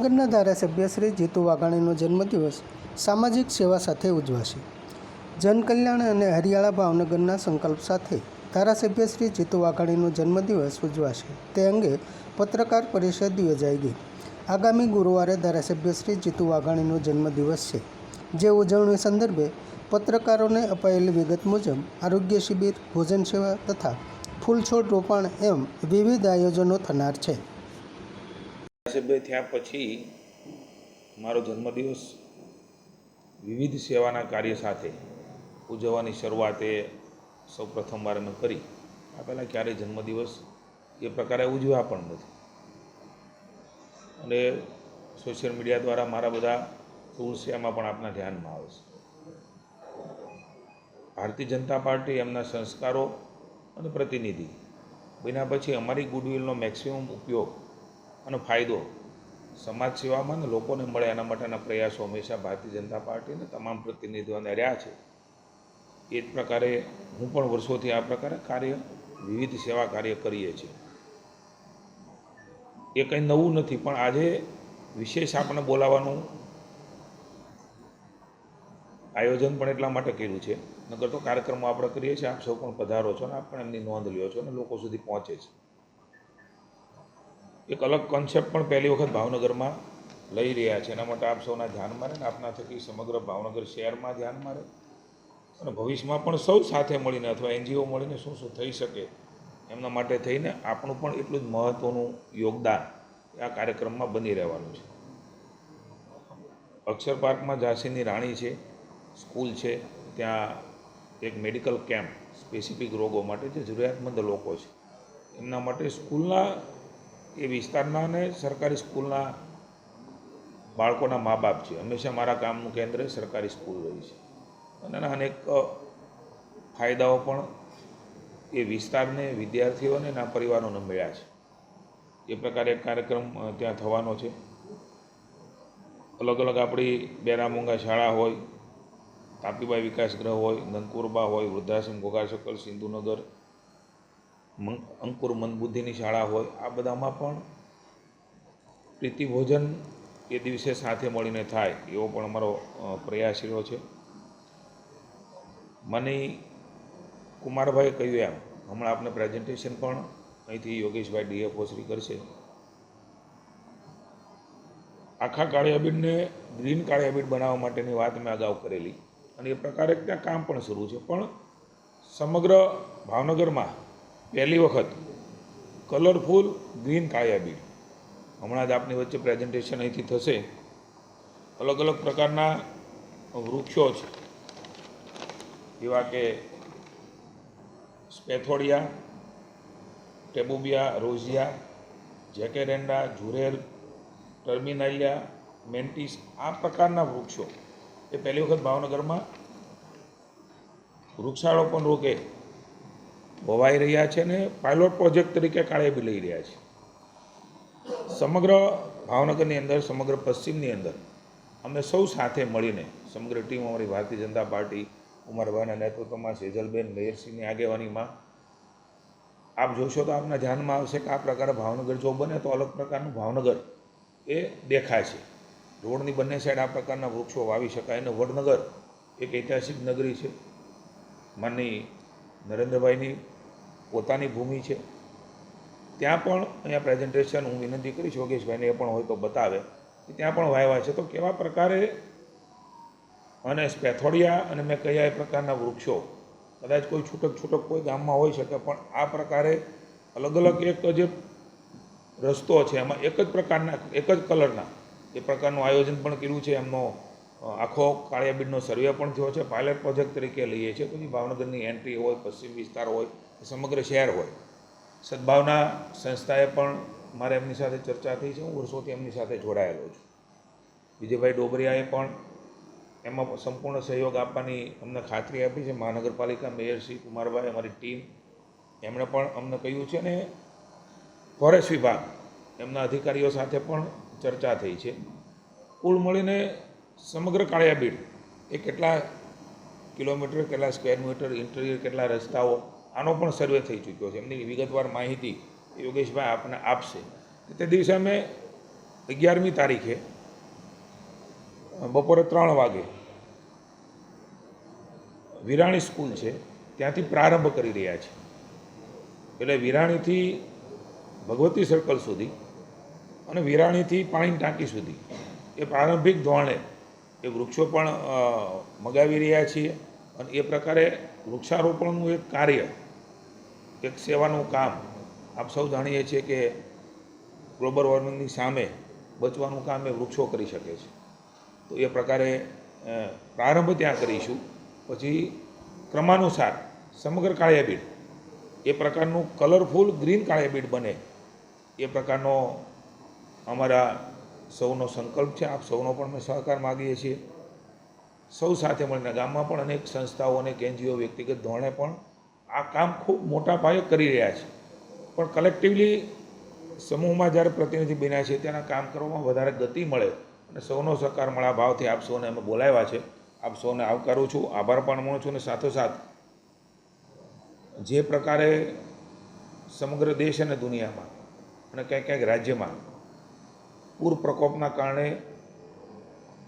ભાવનગરના ધારાસભ્ય શ્રી જીતુ વાઘાણીનો જન્મદિવસ સામાજિક સેવા સાથે ઉજવાશે. જનકલ્યાણ અને હરિયાળા ભાવનગરના સંકલ્પ સાથે ધારાસભ્ય શ્રી જીતુ વાઘાણીનો જન્મદિવસ ઉજવાશે. તે અંગે પત્રકાર પરિષદ યોજાઈ ગઈ. આગામી ગુરુવારે ધારાસભ્ય શ્રી જીતુ વાઘાણીનો જન્મદિવસ છે. જે ઉજવણી સંદર્ભે પત્રકારોને અપાયેલી વિગત મુજબ આરોગ્ય શિબિર, ભોજન સેવા તથા ફૂલછોડ રોપાણ એમ વિવિધ આયોજનો થનાર છે. ધારાસભ્ય થયા પછી મારો જન્મદિવસ વિવિધ સેવાના કાર્ય સાથે ઉજવવાની શરૂઆત એ સૌ પ્રથમવાર મેં કરી. આ પહેલાં ક્યારેય જન્મદિવસ એ પ્રકારે ઉજવ્યા પણ નથી. અને સોશિયલ મીડિયા દ્વારા મારા બધા એમાં પણ આપના ધ્યાનમાં આવે છે. ભારતીય જનતા પાર્ટી એમના સંસ્કારો અને પ્રતિનિધિ. બન્યા પછી અમારી ગુડવિલનો મેક્સિમમ ઉપયોગ અને ફાયદો. સમાજ સેવામાં ને લોકોને મળે એના માટેના પ્રયાસો હંમેશા ભારતીય જનતા પાર્ટીને તમામ પ્રતિનિધિઓને રહ્યા છે. એ જ પ્રકારે હું પણ વર્ષોથી આ પ્રકારે કાર્ય, વિવિધ સેવા કાર્ય કરીએ છીએ. એ કંઈ નવું નથી, પણ આજે વિશેષ આપણે બોલાવવાનું આયોજન પણ એટલા માટે કર્યું છે. નગર તો કાર્યક્રમો આપણે કરીએ છીએ, આપ સૌ પણ પધારો છો ને આપ પણ એમની નોંધ લ્યો છો અને લોકો સુધી પહોંચે છે. એક અલગ કોન્સેપ્ટ પણ પહેલી વખત ભાવનગરમાં લઈ રહ્યા છે. એના માટે આપ સૌના ધ્યાનમાં રહે ને આપના થકી સમગ્ર ભાવનગર શહેરમાં ધ્યાનમાં રહે. અને ભવિષ્યમાં પણ સૌ સાથે મળીને અથવા એનજીઓ મળીને શું શું થઈ શકે એમના માટે થઈને આપણું પણ એટલું જ મહત્ત્વનું યોગદાન આ કાર્યક્રમમાં બની રહેવાનું છે. અક્ષર પાર્કમાં ઝાંસીની રાણી છે, સ્કૂલ છે, ત્યાં એક મેડિકલ કેમ્પ સ્પેસિફિક રોગો માટે જે જરૂરિયાતમંદ લોકો છે. એમના માટે સ્કૂલના એ વિસ્તારના અને સરકારી સ્કૂલના બાળકોના મા બાપ છે. હંમેશા મારા કામનું કેન્દ્ર સરકારી સ્કૂલ રહી છે. અને અનેક ફાયદાઓ પણ એ વિસ્તારને વિદ્યાર્થીઓને એના પરિવારોને મળ્યા છે. એ પ્રકારે કાર્યક્રમ ત્યાં થવાનો છે. અલગ અલગ આપણી બેરામુંગા શાળા હોય, તાપીબાઈ વિકાસ ગ્રહ હોય, નંદકુરબા હોય, વૃદ્ધાશ્રમ ગોગા સિંધુનગર અંકુર મંદબુદ્ધિની શાળા હોય, આ બધામાં પણ પ્રીતિ ભોજન એ દિવસે સાથે મળીને થાય એવો પણ અમારો પ્રયાસ રહ્યો છે. મને કુમારભાઈ કહ્યું એમ, હમણાં આપણે પ્રેઝન્ટેશન પણ અહીંથી યોગેશભાઈ ડીએફઓ શ્રી કરશે. આખા કાળિયાબીડને ગ્રીન કાળિયાબીડ બનાવવા માટેની વાત મેં અગાઉ કરેલી અને એ પ્રકારે ત્યાં કામ પણ શરૂ છે. પણ સમગ્ર ભાવનગરમાં પહેલી વખત કલરફુલ ગ્રીન કાળિયાબીડ હમણાં જ આપની વચ્ચે પ્રેઝન્ટેશન અહીંથી થશે. અલગ અલગ પ્રકારના વૃક્ષો છે. જેવા કે સ્પેથોડિયા, ટેબુબિયા, રોઝિયા, જેકેરેન્ડા ઝુરેલ ટર્મિનાલિયા, મેન્ટિસ આ પ્રકારના વૃક્ષો. એ પહેલી વખત ભાવનગરમાં વૃક્ષારોપણ રોકે. વવાઈ રહ્યા છે ને પાયલોટ પ્રોજેક્ટ તરીકે કાળે બી લઈ રહ્યા છે. સમગ્ર ભાવનગરની અંદર, સમગ્ર પશ્ચિમની અંદર અમે સૌ સાથે મળીને, સમગ્ર ટીમ અમારી ભારતીય જનતા પાર્ટી ઉમરભાઈના નેતૃત્વમાં, સેજલબેન મેયરસિંહની આગેવાનીમાં. આપ જોશો તો આપના ધ્યાનમાં આવશે કે આ પ્રકારે ભાવનગર જો બને તો અલગ પ્રકારનું ભાવનગર એ દેખાય છે. રોડની બંને સાઈડ આ પ્રકારના વૃક્ષો વાવી શકાય અને વડનગર એક ઐતિહાસિક નગરી છે. માનની નરેન્દ્રભાઈની પોતાની ભૂમિ છે. ત્યાં પણ અહીંયા પ્રેઝન્ટેશન હું વિનંતી કરીશ, યોગેશભાઈને એ પણ હોય તો બતાવે. કે ત્યાં પણ વાયવા છે. તો કેવા પ્રકારે? અને સ્પેથોડિયા અને મેં કયા એ પ્રકારના વૃક્ષો? કદાચ કોઈ છૂટક છૂટક કોઈ ગામમાં હોઈ શકે, પણ આ પ્રકારે અલગ અલગ એક જે રસ્તો છે, એમાં એક જ પ્રકારના, એક જ કલરના. એ પ્રકારનું આયોજન પણ કર્યું છે. એમનો આખો કાળિયાબીડનો સર્વે પણ થયો છે. પાયલટ પ્રોજેક્ટ તરીકે લઈએ છીએ. પછી ભાવનગરની એન્ટ્રી હોય, પશ્ચિમ વિસ્તાર હોય સમગ્ર શહેર હોય. સદભાવના સંસ્થાએ પણ મારે એમની સાથે ચર્ચા થઈ છે. હું વર્ષોથી એમની સાથે જોડાયેલો છું. વિજયભાઈ ડોબરિયાએ પણ એમાં સંપૂર્ણ સહયોગ આપવાની અમને ખાતરી આપી છે. મહાનગરપાલિકા મેયર શ્રી કુમારભાઈ, અમારી ટીમ, એમણે પણ અમને કહ્યું છે ને, ફોરેસ્ટ વિભાગ એમના અધિકારીઓ સાથે પણ ચર્ચા થઈ છે. કુલ મળીને સમગ્ર કાળિયાબીડ એ કેટલા કિલોમીટર, કેટલા સ્ક્વેર મીટર, ઇન્ટિરિયર, કેટલા રસ્તાઓ આનો પણ સર્વે થઈ ચૂક્યો છે. એમની વિગતવાર માહિતી યોગેશભાઈ આપને આપશે. તે દિવસે અમે અગિયારમી તારીખે બપોરે ત્રણ વાગે વિરાણી સ્કૂલ છે, ત્યાંથી પ્રારંભ કરી રહ્યા છે. એટલે વિરાણીથી ભગવતી સર્કલ સુધી અને વિરાણીથી પાણી ટાંકી સુધી એ પ્રારંભિક ધોરણે એ વૃક્ષો પણ મગાવી રહ્યા છીએ. અને એ પ્રકારે વૃક્ષારોપણનું એક કાર્ય, એક સેવાનું કામ આપ સૌ જાણીએ છીએ કે ગ્લોબલ વોર્મિંગની સામે બચવાનું કામ એ વૃક્ષો કરી શકે છે. તો એ પ્રકારે પ્રારંભ ત્યાં કરીશું. પછી ક્રમાનુસાર સમગ્ર કાળિયાબીડ એ પ્રકારનું કલરફુલ ગ્રીન કાળિયાબીડ બને. એ પ્રકારનો અમારા સૌનો સંકલ્પ છે. આપ સૌનો પણ અમે સહકાર માગીએ છીએ. સૌ સાથે મળીને, ગામમાં પણ અનેક સંસ્થાઓ, અનેક એનજીઓ, વ્યક્તિગત ધોરણે પણ આ કામ ખૂબ મોટા પાયે કરી રહ્યા છે. પણ કલેક્ટિવલી સમૂહમાં જ્યારે પ્રતિનિધિ બન્યા છે તેના કામ કરવામાં વધારે ગતિ મળે અને સૌનો સહકાર મળ્યા ભાવથી આપ સૌને અમે બોલાવ્યા છે. આપ સૌને આવકારું છું, આભાર પણ માનું છું અને સાથોસાથ જે પ્રકારે સમગ્ર દેશ અને દુનિયામાં અને ક્યાંક ક્યાંક રાજ્યમાં પૂર પ્રકોપના કારણે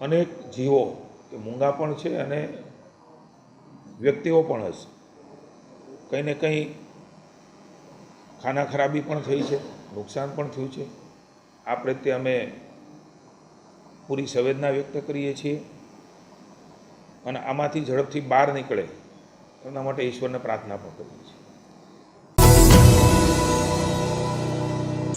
અનેક જીવો કે મૂંગા પણ છે અને વ્યક્તિઓ પણ હશે. કંઈ ને કંઈ ખાના ખરાબી પણ થઈ છે, નુકસાન પણ થયું છે. આ પ્રત્યે અમે પૂરી સંવેદના વ્યક્ત કરીએ છીએ અને આમાંથી ઝડપથી બહાર નીકળે એના માટે ઈશ્વરને પ્રાર્થના પણ કરીએ છીએ.